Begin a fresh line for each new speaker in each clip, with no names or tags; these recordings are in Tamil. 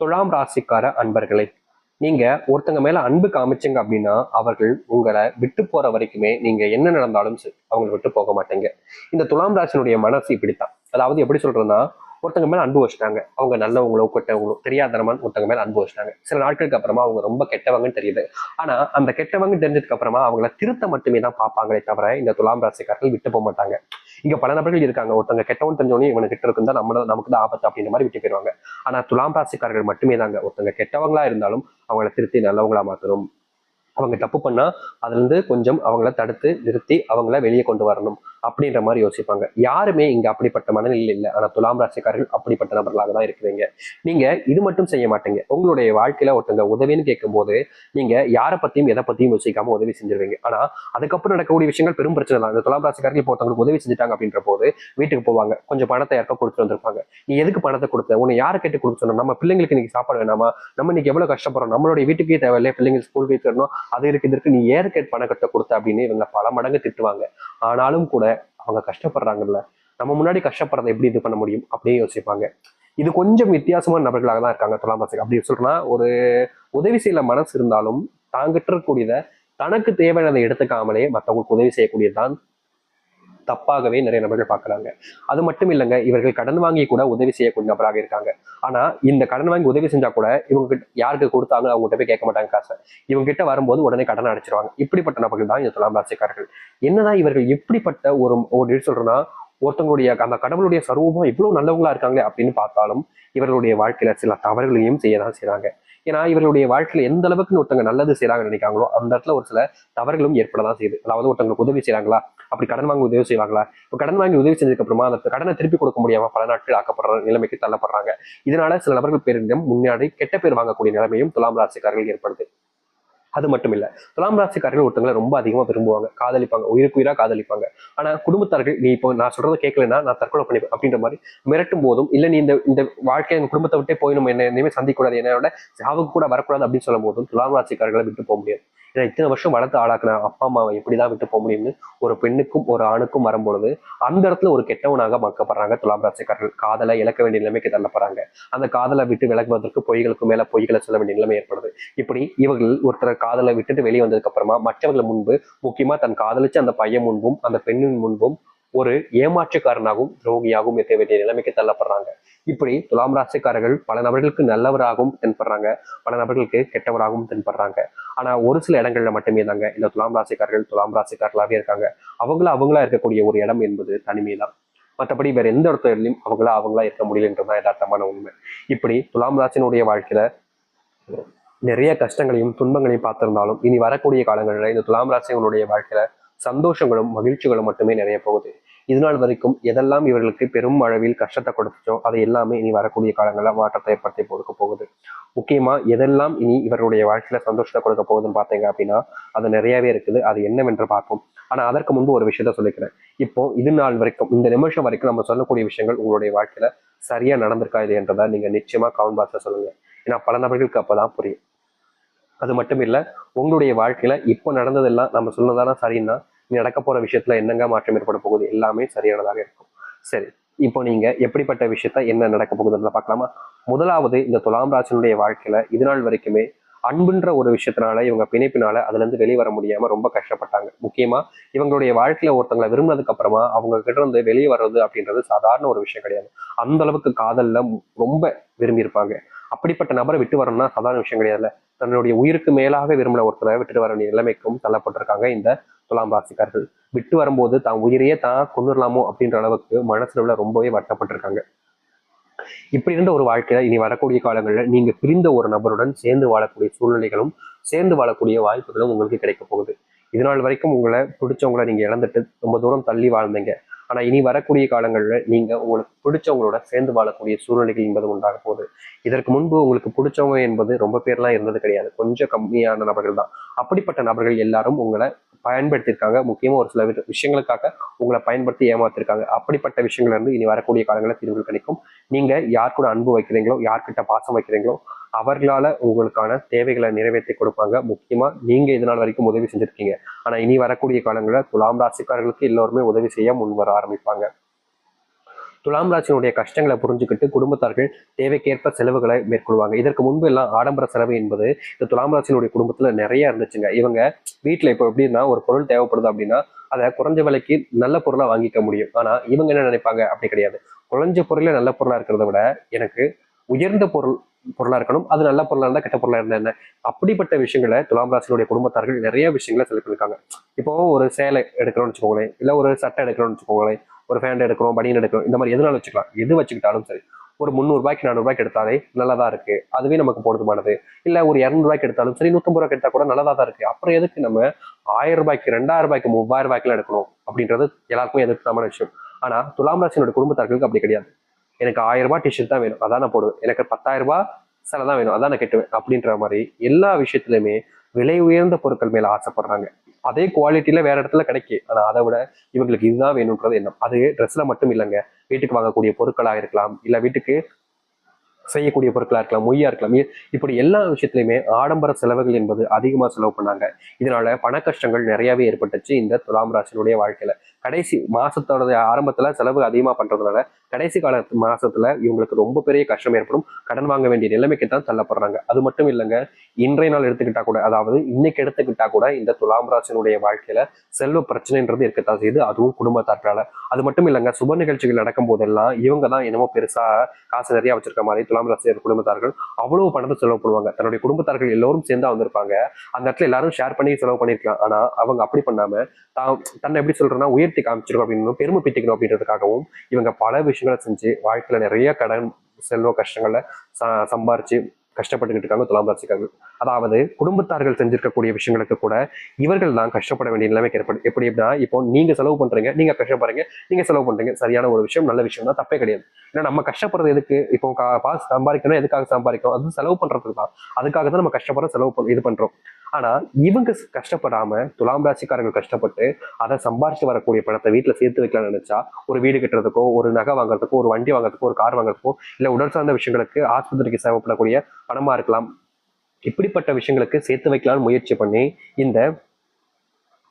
துலாம் ராசிக்கார அன்பர்களே நீங்க ஒருத்தங்க மேல அன்பு காமிச்சீங்க அப்படின்னா அவர்கள் உங்களை விட்டு போற வரைக்குமே நீங்க என்ன நடந்தாலும் சரி அவங்களை விட்டு போக மாட்டீங்க. இந்த துலாம் ராசினுடைய மனசு இப்படித்தான். அதாவது எப்படி சொல்றதுன்னா ஒருத்தங்க மேல அன்பு வச்சுட்டாங்க. அவங்க நல்லவங்களோ கெட்டவங்களோ தெரியாதனமான ஒருத்தங்க மேல அன்பு வச்சுட்டாங்க. சில நாட்களுக்கு அப்புறமா அவங்க ரொம்ப கெட்டவங்கன்னு தெரியுது. ஆனா அந்த கெட்டவங்க தெரிஞ்சதுக்கு அப்புறமா அவங்கள திருத்த மட்டுமே தான் பார்ப்பாங்களே தவிர இந்த துலாம் ராசிக்காரர்கள் விட்டு போக மாட்டாங்க. இங்க பல நபர்கள் இருக்காங்க. ஒருத்தங்க கெட்டவன் தெரிஞ்சவனே இவனுக்கு கிட்ட இருக்குந்தா நம்ம நமக்கு தான் ஆபத்து அப்படின்ற மாதிரி விட்டு போயிருவாங்க. ஆனா துலாம் ராசிக்காரர்கள் மட்டுமே தாங்க. ஒருத்தங்க கெட்டவங்களா இருந்தாலும் அவங்கள திருத்தி நல்லவங்களா மாத்தணும். அவங்க தப்பு பண்ணா அதுல இருந்து கொஞ்சம் அவங்கள தடுத்து நிறுத்தி அவங்கள வெளியே கொண்டு வரணும். அப்படின்ற மாதிரி யோசிப்பாங்க. யாருமே இங்க அப்படிப்பட்ட மனநிலையில் இல்லை. ஆனா துலாம் ராசிக்காரர்கள் அப்படிப்பட்ட நபர்களாக தான் இருக்கிறீங்க. நீங்க இது மட்டும் செய்ய மாட்டீங்க. உங்களுடைய வாழ்க்கையில ஒருத்தங்க உதவின்னு கேட்கும்போது நீங்க யாரை பத்தியும் எதை பத்தியும் யோசிக்காம உதவி செஞ்சிருவீங்க. ஆனா அதுக்கப்புறம் நடக்கக்கூடிய விஷயங்கள் பெரும் பிரச்சனை தான். இந்த துலாம் ராசிக்காரர்கள் இப்போ ஒருத்தவங்களுக்கு உதவி செஞ்சுட்டாங்க அப்படின்ற போது வீட்டுக்கு போவாங்க. கொஞ்சம் பணத்தை யாருக்கா கொடுத்துட்டு வந்திருப்பாங்க. நீ எதுக்கு பணத்தை கொடுத்த? உன்னை யாரை கேட்டு கொடுக்க சொன்னோம்? நம்ம பிள்ளைங்களுக்கு இன்னைக்கு சாப்பாடு வேணாமா? நம்ம இன்னைக்கு எவ்வளவு கஷ்டப்படுறோம்? நம்மளுடைய வீட்டுக்கே தேவையில்லையே பிள்ளைங்க ஸ்கூல் ஃபீஸ் தரணும் அது இருக்கு இதற்கு நீ ஏற்கேட் பணம் கட்ட கொடுத்த அப்படின்னு இவங்க பல மடங்கு திட்டுவாங்க. ஆனாலும் கூட அவங்க கஷ்டப்படுறாங்கல்ல நம்ம முன்னாடி கஷ்டப்படுறதை எப்படி இது பண்ண முடியும் அப்படின்னு யோசிப்பாங்க. இது கொஞ்சம் வித்தியாசமான நபர்களாக தான் இருக்காங்க துலாம் ராசி அப்படி சொல்றேன்னா ஒரு உதவி செய்யல மனசு இருந்தாலும் தாங்கிட்ட இருக்கக்கூடியதை தனக்கு தேவையானதை எடுத்துக்காமலே மற்றவங்களுக்கு உதவி செய்யக்கூடியதுதான் தப்பாகவே நிறைய நபர்கள் பார்க்குறாங்க. அது மட்டும் இல்லைங்க இவர்கள் கடன் வாங்கி கூட உதவி செய்யக்கூடிய நபராக இருக்காங்க. ஆனால் இந்த கடன் வாங்கி உதவி செஞ்சால் கூட இவங்க யாருக்கு கொடுத்தாங்க அவங்க கிட்ட போய் கேட்க மாட்டாங்க காசை. இவங்க கிட்ட வரும்போது உடனே கடன் அடைச்சிருவாங்க. இப்படிப்பட்ட நபர்கள் தான் இந்த துலாம் ராசிக்காரர்கள். என்னதான் இவர்கள் எப்படிப்பட்ட ஒரு ஒரு எப்படி சொல்றேன்னா ஒருத்தவங்களுடைய அந்த கடவுளுடைய சரூபம் இவ்வளவு நல்லவங்களா இருக்காங்களே அப்படின்னு பார்த்தாலும் இவர்களுடைய வாழ்க்கையில சில தவறுகளையும் செய்ய தான் செய்கிறாங்க ஏன்னா இவர்களுடைய வாழ்க்கையில எந்த அளவுக்கு ஒருத்தங்க நல்லது செய்யறாங்கன்னு நினைக்காங்களோ அந்த இடத்துல ஒரு சில தவறுகளும் ஏற்படதான் செய்யுது. அதாவது ஒருத்தங்களுக்கு உதவி செய்யறாங்களா அப்படி கடன் வாங்கி உதவி செய்வாங்களா? இப்போ கடன் வாங்கி உதவி செஞ்சதுக்கு அப்புறமா அந்த கடனை திருப்பி கொடுக்க முடியாம பல நாட்கள் ஆக்கப்படுற நிலைமைக்கு தள்ளப்படுறாங்க. இதனால சில நபர்கள் பேரிடம் முன்னாடி கெட்ட பேர் வாங்கக்கூடிய நிலைமையும் துலாம் ராசிக்காரர்கள் ஏற்படுது. அது மட்டும் இல்ல துலாம் ராசிக்காரர்கள் ஒருத்தவங்களை ரொம்ப அதிகமா விரும்புவாங்க. காதலிப்பாங்க. உயிருக்கு உயிரா காதலிப்பாங்க. ஆனா குடும்பத்தார்கள் நீ இப்போ நான் சொல்றதை கேட்கலன்னா நான் தற்கொலை பண்ணிப்பேன் அப்படின்ற மாதிரி மிரட்டும் போதும். இல்ல நீ இந்த இந்த வாழ்க்கையை எங்க குடும்பத்தை விட்டே போய் நம்ம என்ன எதுவுமே சந்திக்கூடாது என்னோட சாவுக்கு கூட வரக்கூடாது அப்படின்னு சொல்லும் போதும் துலாம் ராசிக்காரர்களை விட்டு போக முடியாது. ஏன்னா இத்தனை வருஷம் வளர்த்து ஆளாக்குன அப்பா அம்மாவை எப்படிதான் விட்டு போக முடியும்னு ஒரு பெண்ணுக்கும் ஒரு ஆணுக்கும் வரும்பொழுது அந்த இடத்துல ஒரு கெட்டவனாக மக்கப்படுறாங்க துலாம் ராசிக்காரர்கள். காதலை இழக்க வேண்டிய நிலைமைக்கு தள்ளப்படுறாங்க. அந்த காதலை விட்டு விலகுவதற்கு பொய்களுக்கு மேல பொய்களை சொல்ல வேண்டிய நிலைமை ஏற்படுது. இப்படி இவர்கள் ஒருத்தர் காதலை விட்டுட்டு வெளியே வந்ததுக்கு அப்புறமா மற்றவர்கள் முன்பு முக்கியமா தன் காதலிச்ச அந்த பையன் முன்பும் அந்த பெண்ணின் முன்பும் ஒரு ஏமாற்றுக்காரனாகவும் துரோகியாகவும் இருக்க வேண்டிய நிலைமைக்கு தள்ளப்படுறாங்க. இப்படி துலாம் ராசிக்காரர்கள் பல நபர்களுக்கு நல்லவராகவும் தென்படுறாங்க. பல நபர்களுக்கு கெட்டவராகவும் தென்படுறாங்க. ஆனா ஒரு சில இடங்கள்ல மட்டுமே தாங்க இந்த துலாம் ராசிக்காரர்கள் துலாம் ராசிக்காரர்களாகவே இருக்காங்க. அவங்கள அவங்களா இருக்கக்கூடிய ஒரு இடம் என்பது தனிமை தான் மற்றபடி வேற எந்த இடத்துலையும் அவங்களா அவங்களா இருக்க முடியலன்றதான் யதார்த்தமான உண்மை. இப்படி துலாம் ராசினுடைய வாழ்க்கையில நிறைய கஷ்டங்களையும் துன்பங்களையும் பார்த்திருந்தாலும் இனி வரக்கூடிய காலங்களில் இந்த துலாம் ராசிகளுடைய வாழ்க்கையில சந்தோஷங்களும் மகிழ்ச்சிகளும் மட்டுமே நிறைய போகுது. இதுநாள் வரைக்கும் எதெல்லாம் இவர்களுக்கு பெரும் அளவில் கஷ்டத்தை கொடுத்துச்சோ அது எல்லாமே இனி வரக்கூடிய காலங்களில் மாற்றத்தை ஏற்படுத்தி கொடுக்க போகுது. முக்கியமா எதெல்லாம் இனி இவருடைய வாழ்க்கையில சந்தோஷத்தை கொடுக்க போகுதுன்னு பார்த்தீங்க அப்படின்னா அது நிறையவே இருக்குது. அது என்னவென்று பார்ப்போம். ஆனா அதற்கு முன்பு ஒரு விஷயத்த சொல்லிக்கிறேன். இப்போ இது நாள் வரைக்கும் இந்த நிமிஷம் வரைக்கும் நம்ம சொல்லக்கூடிய விஷயங்கள் உங்களுடைய வாழ்க்கையில சரியா நடந்திருக்கா இல்லையன்றதை நீங்க நிச்சயமா கவுண்ட் பாக்ஸ்ல சொல்லுங்க. ஏன்னா பல நபர்களுக்கு அப்பதான் புரியும். அது மட்டும் இல்ல உங்களுடைய வாழ்க்கையில இப்போ நடந்ததெல்லாம் நம்ம சொன்னதானா சரின்னா நடக்க போற விஷயத்துல என்னங்க மாற்றம் ஏற்பட போகுது? எல்லாமே சரியானதாக இருக்கும். சரி இப்போ நீங்க எப்படிப்பட்ட விஷயத்த என்ன நடக்க போகுதுன்றத பார்க்கலாமா? முதலாவது இந்த துலாம் ராசினுடைய வாழ்க்கையில இது நாள் வரைக்குமே அன்புன்ற ஒரு விஷயத்தினால இவங்க பிணைப்பினால அதுல இருந்து வெளியே வர முடியாம ரொம்ப கஷ்டப்பட்டாங்க. முக்கியமா இவங்களுடைய வாழ்க்கையில ஒருத்தங்களை விரும்பினதுக்கு அப்புறமா அவங்க கிட்ட இருந்து வெளியே வர்றது அப்படின்றது சாதாரண ஒரு விஷயம் கிடையாது. அந்த அளவுக்கு காதல்ல ரொம்ப விரும்பி இருப்பாங்க அப்படிப்பட்ட நபரை விட்டு வரணும்னா சாதாரண விஷயம் கிடையாதுல்ல. தன்னுடைய உயிருக்கு மேலாக விரும்பின ஒருத்தரை விட்டுட்டு வர வேண்டிய நிலைமைக்கும் தள்ளப்பட்டிருக்காங்க. இந்த துலாம் ராசிக்காரர்கள் விட்டு வரும்போது தான் உயிரையே தான் கொண்டுடலாமோ அப்படின்ற அளவுக்கு மனசுல ரொம்பவே வட்டப்பட்டிருக்காங்க இப்படி இருந்த ஒரு வாழ்க்கையில இனி வரக்கூடிய காலங்களில் நீங்க பிரிந்த ஒரு நபருடன் சேர்ந்து வாழக்கூடிய சூழ்நிலைகளும் சேர்ந்து வாழக்கூடிய வாய்ப்புகளும் உங்களுக்கு கிடைக்க போகுது. இதனால் வரைக்கும் உங்களை பிடிச்சவங்களை நீங்க இழந்துட்டு ரொம்ப தூரம் தள்ளி வாழ்ந்தீங்க. ஆனா இனி வரக்கூடிய காலங்களில் நீங்க உங்களுக்கு பிடிச்சவங்களோட சேர்ந்து வாழக்கூடிய சூழ்நிலைகள் என்பது உண்டாக போகுது. இதற்கு முன்பு உங்களுக்கு பிடிச்சவங்க என்பது ரொம்ப பேர்லாம் இருந்தது கிடையாது. கொஞ்சம் கம்மியான நபர்கள் தான். அப்படிப்பட்ட நபர்கள் எல்லாரும் உங்களை பயன்படுத்தியிருக்காங்க. முக்கியமாக ஒரு சில விஷயங்களுக்காக உங்களை பயன்படுத்தி ஏமாத்திருக்காங்க. அப்படிப்பட்ட விஷயங்கள்ல இருந்து இனி வரக்கூடிய காலங்களில் தீர்வுகள் கிடைக்கும். நீங்கள் யார் கூட அன்பு வைக்கிறீங்களோ யார்கிட்ட பாசம் வைக்கிறீங்களோ அவர்களால் உங்களுக்கான தேவைகளை நிறைவேற்றி கொடுப்பாங்க. முக்கியமாக நீங்கள் இதனால் வரைக்கும் உதவி செஞ்சுருக்கீங்க. ஆனால் இனி வரக்கூடிய காலங்களில் துலாம் ராசிக்காரர்களுக்கு எல்லோருமே உதவி செய்ய முன்வர ஆரம்பிப்பாங்க. துலாம் ராசியினுடைய கஷ்டங்களை புரிஞ்சுக்கிட்டு குடும்பத்தார்கள் தேவைக்கேற்ப செலவுகளை மேற்கொள்வாங்க. இதற்கு முன்பு எல்லாம் ஆடம்பர செலவு என்பது இந்த துலாம் ராசியினுடைய குடும்பத்துல நிறைய இருந்துச்சுங்க. இவங்க வீட்டில் இப்போ எப்படின்னா ஒரு பொருள் தேவைப்படுது அப்படின்னா அதை குறைஞ்ச விலைக்கு நல்ல பொருளாக வாங்கிக்க முடியும். ஆனால் இவங்க என்ன நினைப்பாங்க? அப்படி கிடையாது. குறைஞ்ச பொருளே நல்ல பொருளாக இருக்கிறத விட எனக்கு உயர்ந்த பொருள் பொருளாக இருக்கணும். அது நல்ல பொருளாக இருந்தால் கெட்ட பொருளாக இருந்தால் என்ன? அப்படிப்பட்ட விஷயங்களை துலாம் ராசியினுடைய குடும்பத்தார்கள் நிறைய விஷயங்களை செலவு பண்ணிருக்காங்க இப்போ ஒரு சேலை எடுக்கிறோம்னு வச்சுக்கோங்களேன். இல்லை ஒரு சட்டை எடுக்கிறோம்னு வச்சுக்கோங்களேன். ஒரு ஃபேண்ட் எடுக்கிறோம் பனியன் எடுக்கிறோம் இந்த மாதிரி எதுனாலும் வச்சுக்கலாம். எது வச்சுக்கிட்டாலும் சரி. ஒரு முந்நூறுபாய்க்கு நானூறுபாய்க்கு எடுத்தாலே நல்லதாக இருக்கு. அதுவே நமக்கு போதுமானது. இல்லை ஒரு இரநூறுபாய்க்கு எடுத்தாலும் சரி நூற்றம்பது ரூபாய்க்கு எடுத்தால் கூட நல்லதாக தான் இருக்கு. அப்புறம் எதுக்கு நம்ம ஆயிரம் ரூபாய்க்கு ரெண்டாயிரம் ரூபாய்க்கு மூவாயிரம் ரூபாய்க்குலாம் எடுக்கணும்? அப்படின்றது எல்லாருக்கும் எதிர்த்தான விஷயம். ஆனால் துலாம் ராசியினுடைய குடும்பத்தார்களுக்கு அப்படி கிடையாது. எனக்கு ஆயிரம் ரூபாய் டிஷர்ட் தான் வேணும். அதான் நான் போடுவேன். எனக்கு பத்தாயிரம் ரூபாய் சில தான் வேணும். அதான் நான் கெட்டுவேன். அப்படின்ற மாதிரி எல்லா விஷயத்துலையுமே விலை உயர்ந்த பொருட்கள் மேலே ஆசைப்படுறாங்க. அதே குவாலிட்டியில வேற இடத்துல கிடைக்கும் ஆனா அதை விட இவங்களுக்கு இதுதான் வேணும்ன்றது எண்ணம். அது ட்ரெஸ்ல மட்டும் இல்லைங்க. வீட்டுக்கு வாங்கக்கூடிய பொருட்களா இருக்கலாம் இல்ல வீட்டுக்கு செய்யக்கூடிய பொருட்களாக இருக்கலாம் மொய்யா இருக்கலாம். இப்படி எல்லா விஷயத்துலையுமே ஆடம்பர செலவுகள் என்பது அதிகமாக செலவு பண்ணாங்க. இதனால பண கஷ்டங்கள் நிறையவே ஏற்பட்டுச்சு இந்த துலாம் ராசினுடைய வாழ்க்கையில. கடைசி மாசத்தோட ஆரம்பத்துல செலவு அதிகமாக பண்றதுனால கடைசி கால மாசத்துல இவங்களுக்கு ரொம்ப பெரிய கஷ்டம் ஏற்படும். கடன் வாங்க வேண்டிய நிலைமைக்கு தான் தள்ளப்படுறாங்க. அது மட்டும் இல்லைங்க இன்றைய நாள் எடுத்துக்கிட்டா கூட அதாவது இன்னைக்கு எடுத்துக்கிட்டா கூட இந்த துலாம் ராசினுடைய வாழ்க்கையில செல்வ பிரச்சனைன்றது இருக்கத்தான் செய்யுது. அதுவும் குடும்பத்தாற்றால அது மட்டும் இல்லைங்க சுப நிகழ்ச்சிகள் நடக்கும் போதெல்லாம் இவங்க தான் என்னமோ பெருசா காசு நிறைய வச்சிருக்க மாதிரி துலாம் ரசிகர் குடும்பத்தார்கள் அவ்வளவு பணத்தை செலவு பண்ணுவாங்க. தன்னுடைய குடும்பத்தார்கள் எல்லோரும் சேர்ந்து வந்திருப்பாங்க. அந்த இடத்துல எல்லாரும் ஷேர் பண்ணி செலவு பண்ணிருக்கலாம். ஆனா அவங்க அப்படி பண்ணாம தான் தன்னை எப்படி சொல்றேன்னா உயர்த்தி காமிச்சிருக்கோம் அப்படின்னு பெருமை பிட்டிக்கணும் அப்படின்றதுக்காகவும் இவங்க பல விஷயங்களை செஞ்சு வாழ்க்கையில நிறைய கடன் செல்வ கஷ்டங்களை ச- சம்பாரிச்சு கஷ்டப்பட்டுக்கிட்டு இருக்காங்க துலாம் ராசிக்காரர்கள். அதாவது குடும்பத்தார்கள் செஞ்சிருக்கக்கூடிய விஷயங்களுக்கு கூட இவர்கள் தான் கஷ்டப்பட வேண்டிய நிலைமைக்கு ஏற்படும் எப்படி எப்படின்னா இப்போ நீங்க செலவு பண்றீங்க நீங்க கஷ்டப்படுறீங்க நீங்க செலவு பண்றீங்க. சரியான ஒரு விஷயம் நல்ல விஷயம் தான் தப்பே கிடையாது. ஏன்னா நம்ம கஷ்டப்படுறது எதுக்கு? இப்போ காசு சம்பாதிக்கணும் எதுக்காக சம்பாதிக்கணும்? அது செலவு பண்றதுக்கு தான். அதுக்காக தான் நம்ம கஷ்டப்படுற செலவு இது பண்றோம். ஆனா இவங்க கஷ்டப்படாம துலாம் ராசிக்காரங்க கஷ்டப்பட்டு அதை சம்பாரிச்சு வரக்கூடிய பணத்தை வீட்டுல சேர்த்து வைக்கலாம்னு நினைச்சா ஒரு வீடு கட்டுறதுக்கோ ஒரு நகை வாங்குறதுக்கோ ஒரு வண்டி வாங்குறதுக்கோ ஒரு கார் வாங்குறதுக்கோ இல்ல உடல் சார்ந்த விஷயங்களுக்கு ஆஸ்பத்திரிக்கு தேவைப்படக்கூடிய பணமா இருக்கலாம். இப்படிப்பட்ட விஷயங்களுக்கு சேர்த்து வைக்கலாம்னு முயற்சி பண்ணி இந்த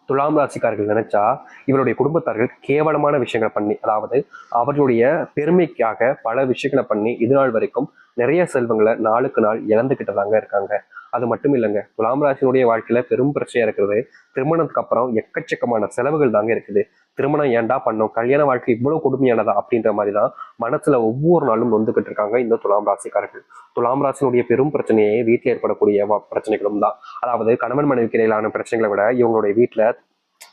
துலாம் ராசிக்காரர்கள் நினைச்சா இவருடைய குடும்பத்தார்கள் கேவலமான விஷயங்களை பண்ணி அதாவது அவர்களுடைய பெருமைக்காக பல விஷயங்களை பண்ணி இது நாள் வரைக்கும் நிறைய செல்வங்களை நாளுக்கு நாள் இழந்துகிட்டதாங்க இருக்காங்க. அது மட்டும் இல்லைங்க. துலாம் ராசினுடைய வாழ்க்கையில பெரும் பிரச்சனையா இருக்கிறது. திருமணத்துக்கு அப்புறம் எக்கச்சக்கமான செலவுகள் தாங்க இருக்குது. திருமணம் ஏன்டா பண்ணோம்? கல்யாண வாழ்க்கை இவ்வளவு கொடுமையானதா? அப்படின்ற மாதிரி தான் மனசுல ஒவ்வொரு நாளும் நொந்துகிட்டு இருக்காங்க இந்த துலாம் ராசிக்காரர்கள். துலாம் ராசினுடைய பெரும் பிரச்சனையே வீட்டில் ஏற்படக்கூடிய பிரச்சனைகளும் தான். அதாவது கணவன் மனைவிக்கு இடையிலான பிரச்சனைகளை விட இவங்களுடைய வீட்டில்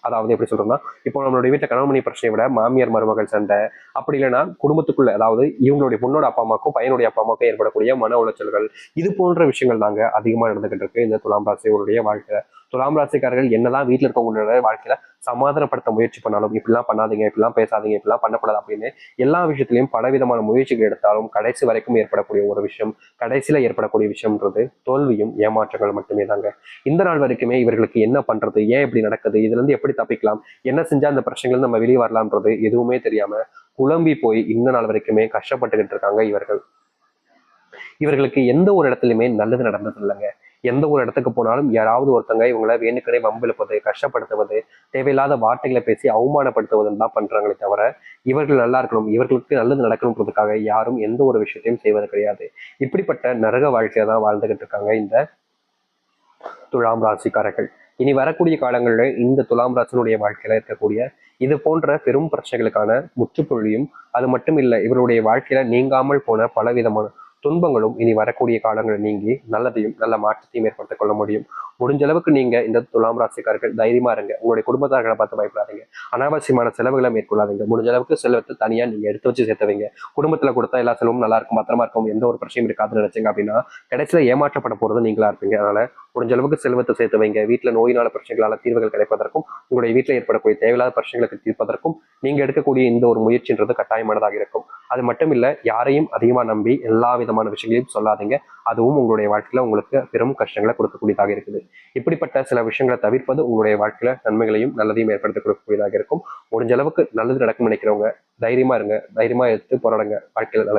அதாவது எப்படி சொல்றோம்னா இப்போ நம்மளுடைய வீட்டில் கணவன் மனைவி பிரச்சனையை விட மாமியார் மருமகள் சண்டை அப்படி இல்லைன்னா குடும்பத்துக்குள்ள அதாவது இவங்களுடைய பொண்ணோட அப்பா அம்மாக்கும் பையனுடைய அப்பா அம்மாக்கும் ஏற்படக்கூடிய மன உளைச்சல்கள் இது போன்ற விஷயங்கள் தாங்க அதிகமாக நடந்துகிட்டு இருக்கு இந்த துலாம் ராசிகளுடைய வாழ்க்கையில. துலாம் ராசிக்காரர்கள் என்னதான் வீட்டில் இருக்கவங்களோட வாழ்க்கையில சமாதானப்படுத்த முயற்சி பண்ணாலும் இப்படிலாம் பண்ணாதீங்க இப்படிலாம் பேசாதீங்க இப்படிலாம் பண்ணக்கூடாது அப்படின்னு எல்லா விஷயத்திலையும் பலவிதமான முயற்சிகள் எடுத்தாலும் கடைசி வரைக்கும் ஏற்படக்கூடிய ஒரு விஷயம் கடைசியில ஏற்படக்கூடிய விஷயம்ன்றது தோல்வியும் ஏமாற்றங்கள் மட்டுமே தாங்க. இந்த நாள் வரைக்குமே இவர்களுக்கு என்ன பண்றது ஏன் இப்படி நடக்குது இதுல இருந்து எப்படி தப்பிக்கலாம் என்ன செஞ்சா அந்த பிரச்சனைகள் நம்ம வெளியே வரலாம்ன்றது எதுவுமே தெரியாம குழம்பி போய் இந்த நாள் வரைக்குமே கஷ்டப்பட்டுக்கிட்டு இருக்காங்க இவர்கள். இவர்களுக்கு எந்த ஒரு இடத்துலையுமே நல்லது நடந்தது இல்லைங்க எந்த ஒரு இடத்துக்கு போனாலும் யாராவது ஒருத்தங்க இவங்கள வேணுக்கடை வம்பிழுப்பது கஷ்டப்படுத்துவது தேவையில்லாத வார்த்தைகளை பேசி அவமானப்படுத்துவதுன்னு தான் பண்றாங்களே தவிர இவர்கள் நல்லா இருக்கணும் இவர்களுக்கு நல்லது நடக்கணுன்றதுக்காக யாரும் எந்த ஒரு விஷயத்தையும் செய்வது கிடையாது. இப்படிப்பட்ட நரக வாழ்க்கையை தான் வாழ்ந்துகிட்டு இருக்காங்க இந்த துலாம் ராசிக்காரர்கள். இனி வரக்கூடிய காலங்களில் இந்த துலாம் ராசினுடைய வாழ்க்கையில இருக்கக்கூடிய இது போன்ற பெரும் பிரச்சனைகளுக்கான முற்றுப்புள்ளியும் அது மட்டும் இல்லை இவருடைய வாழ்க்கையில நீங்காமல் போன பலவிதமான துன்பங்களும் இனி வரக்கூடிய காலங்களில் நீங்கி நல்லதையும் நல்ல மாற்றத்தையும் ஏற்படுத்திக் கொள்ள முடியும். முடிஞ்ச அளவுக்கு நீங்க இந்த துலாம் ராசிக்காரர்கள் தைரியமா இருங்க. உங்களுடைய குடும்பத்தார்களை பார்த்து பயப்படாதீங்க. அனாவசியமான செலவுகளை மேற்கொள்ளாதீங்க. முடிஞ்ச அளவுக்கு செலவத்தை தனியா நீங்க எடுத்து வச்சு சேர்த்து வைங்க குடும்பத்துல கொடுத்தா எல்லா செலவும் நல்லா இருக்கும் பத்திரமா இருக்கும் எந்த ஒரு பிரச்சனையும் இருக்காதுன்னு நினைச்சீங்க அப்படின்னா கடைசியில ஏமாற்றப்பட போறது நீங்களா இருப்பீங்க. அதனால முடிஞ்ச அளவுக்கு செல்வத்தை சேர்த்து வைங்க. வீட்டில் நோயினால பிரச்சனைகளால தீர்வுகள் கிடைப்பதற்கும் உங்களுடைய வீட்டில் ஏற்படக்கூடிய தேவையில்லாத பிரச்சனைகளுக்கு தீர்ப்பதற்கும் நீங்க எடுக்கக்கூடிய இந்த ஒரு முயற்சின்றது கட்டாயமானதாக இருக்கும். அது மட்டும் இல்ல யாரையும் அதிகமா நம்பி எல்லா விதமான விஷயங்களையும் சொல்லாதீங்க. அதுவும் உங்களுடைய வாழ்க்கையில் உங்களுக்கு பெரும் கஷ்டங்களை கொடுக்கக்கூடியதாக இருக்குது. இப்படிப்பட்ட சில விஷயங்களை தவிர்ப்பது உங்களுடைய வாழ்க்கையில் நன்மைகளையும் நல்லதையும் ஏற்படுத்தி கொடுக்கக்கூடியதாக இருக்கும். முடிஞ்ச அளவுக்கு நல்லது நடக்கும் நினைக்கிறவங்க தைரியமா இருங்க. தைரியமா எடுத்து போராடுங்க. வாழ்க்கையில் நல்லது